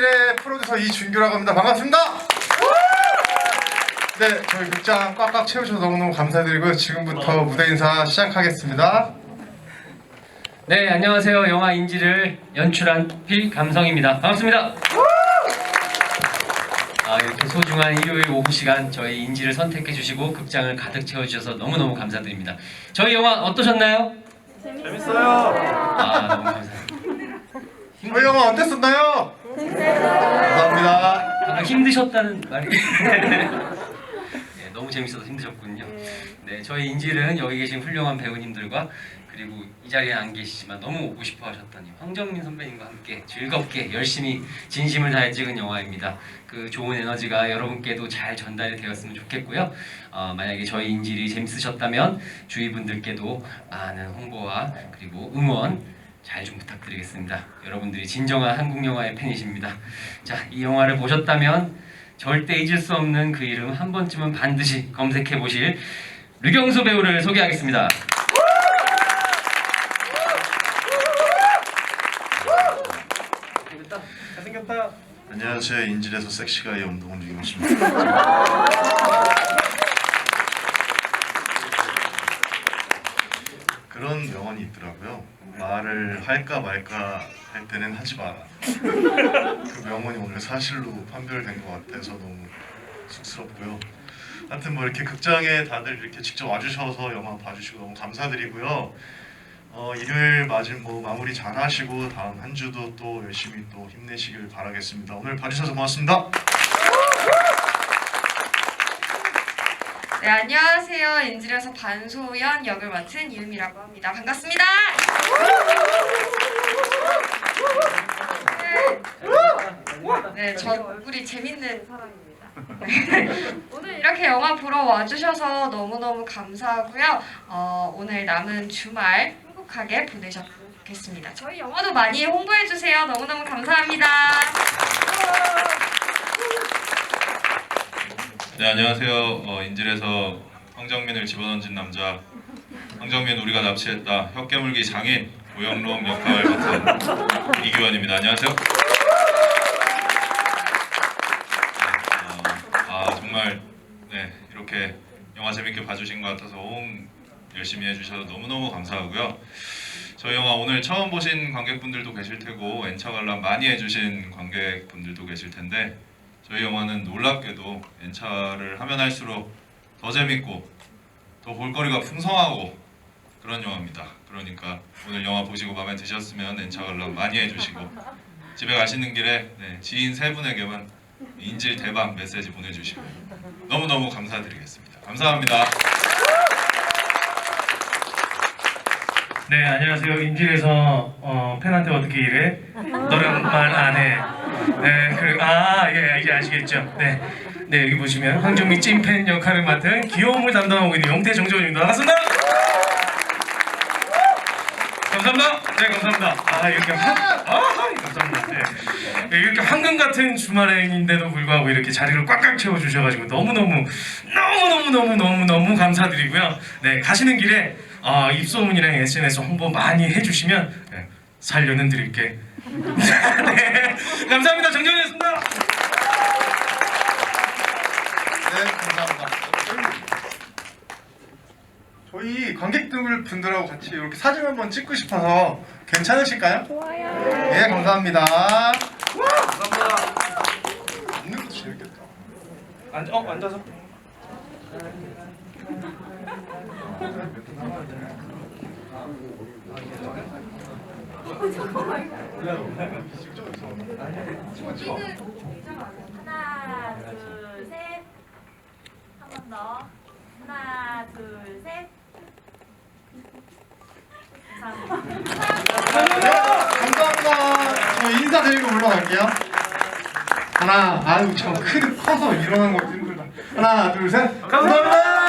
인지라고 합니다. 반갑습니다. 네, 저희 극장 꽉꽉 채우셔서 너무너무 감사드리고요. 지금부터 무대 인사 시작하겠습니다. 네, 안녕하세요. 영화 인지를 연출한 필감성입니다. 반갑습니다. 아, 이렇게 소중한 일요일 오후 시간 저희 인지를 선택해 주시고 극장을 가득 채워 주셔서 너무너무 감사드립니다. 저희 영화 어떠셨나요? 재밌어요. 아, 너무 감사합니다. 저희 영화 어땠었나요? 방금 힘드셨다는 말이 네, 너무 재밌어서 힘드셨군요. 네, 저희 인질은 여기 계신 훌륭한 배우님들과 그리고 이 자리에 안 계시지만 너무 오고 싶어 하셨다니 황정민 선배님과 함께 즐겁게 열심히 진심을 다해 찍은 영화입니다. 그 좋은 에너지가 여러분께도 잘 전달이 되었으면 좋겠고요. 어, 만약에 저희 인질이 재밌으셨다면 주위 분들께도 많은 홍보와 그리고 응원 잘 좀 부탁드리겠습니다. 여러분들이 진정한 한국 영화의 팬이십니다. 자, 이 영화를 보셨다면 절대 잊을 수 없는 그 이름 한 번쯤은 반드시 검색해 보실 류경수 배우를 소개하겠습니다. 잘생겼다. 안녕하세요. 인질에서 섹시가의 운동을 유경수입니다. 그런 명언이 있더라고요. 말을 할까 말까 할 때는 하지 마라. 그 명언이 오늘 사실로 판별된 것 같아서 너무 쑥스럽고요. 하여튼 뭐 이렇게 극장에 다들 이렇게 직접 와주셔서 영화 봐주시고 너무 감사드리고요. 어, 일요일 맞은 뭐 마무리 잘 하시고 다음 한 주도 또 열심히 또 힘내시길 바라겠습니다. 오늘 봐주셔서 고맙습니다. 네, 안녕하세요. 인질에서 반소연 역을 맡은 이음이라고 합니다. 반갑습니다. 네, 네, 저 얼굴이 재밌는 사람입니다. 네. 오늘 이렇게 영화 보러 와주셔서 너무너무 감사하고요. 어, 오늘 남은 주말 행복하게 보내셨으면 좋겠습니다. 저희 영화도 많이 홍보해주세요. 너무너무 감사합니다. 네 안녕하세요. 어, 인질에서 황정민을 집어던진 남자 황정민 우리가 납치했다 혀깨물기 장인 오영록 역할 맡은 이규환입니다. 안녕하세요. 네, 어, 아 정말 네 이렇게 영화 재밌게 봐주신 것 같아서 호응 열심히 해주셔서 너무너무 감사하고요. 저희 영화 오늘 처음 보신 관객분들도 계실 테고 엔차 관람 많이 해주신 관객분들도 계실 텐데 저희 영화는 놀랍게도 엔차를 하면 할수록 더 재밌고 더 볼거리가 풍성하고 그런 영화입니다. 그러니까 오늘 영화 보시고 마음에 드셨으면 엔차 관람 많이 해주시고 집에 가시는 길에 네, 지인 세 분에게만 인질 대박 메시지 보내주시고 너무 너무 감사드리겠습니다. 감사합니다. 네 안녕하세요. 인질에서 어, 팬한테 어떻게 일해? 너는 말안 해. 네, 그, 아, 예, 이제 아시겠죠? 네. 네, 여기 보시면 황정민 찐팬 역할을 맡은 귀여움을 담당하고 있는 영태 정재원입니다. 반갑습니다! 감사합니다! 네, 감사합니다. 아, 이렇게 한, 아, 감사합니다. 네. 네, 이렇게 황금 같은 주말인데도 불구하고 이렇게 자리를 꽉꽉 채워주셔가지고 너무너무, 너무너무너무너무너무 감사드리고요. 네, 가시는 길에 어, 입소문이랑 SNS 홍보 많이 해주시면 네, 살려는 드릴게. 네, 감사합니다. 정정이었습니다. 네, 감사합니다. 저희 관객들 분들하고 같이 이렇게 사진 한번 찍고 싶어서 괜찮으실까요? 좋아요. 네, 감사합니다. 감사합니다. 앉는 것도 재밌겠다. 앉, 어, 앉아서. 하나, 둘, 셋. 한 번 더. 하나, 둘, 셋. 감사합니다. 네, 감사합니다. 저 인사드리고 올라갈게요. 하나, 아유, 저 큰, 커서 일어나는 거 힘들다. 하나, 둘, 셋. 감사합니다.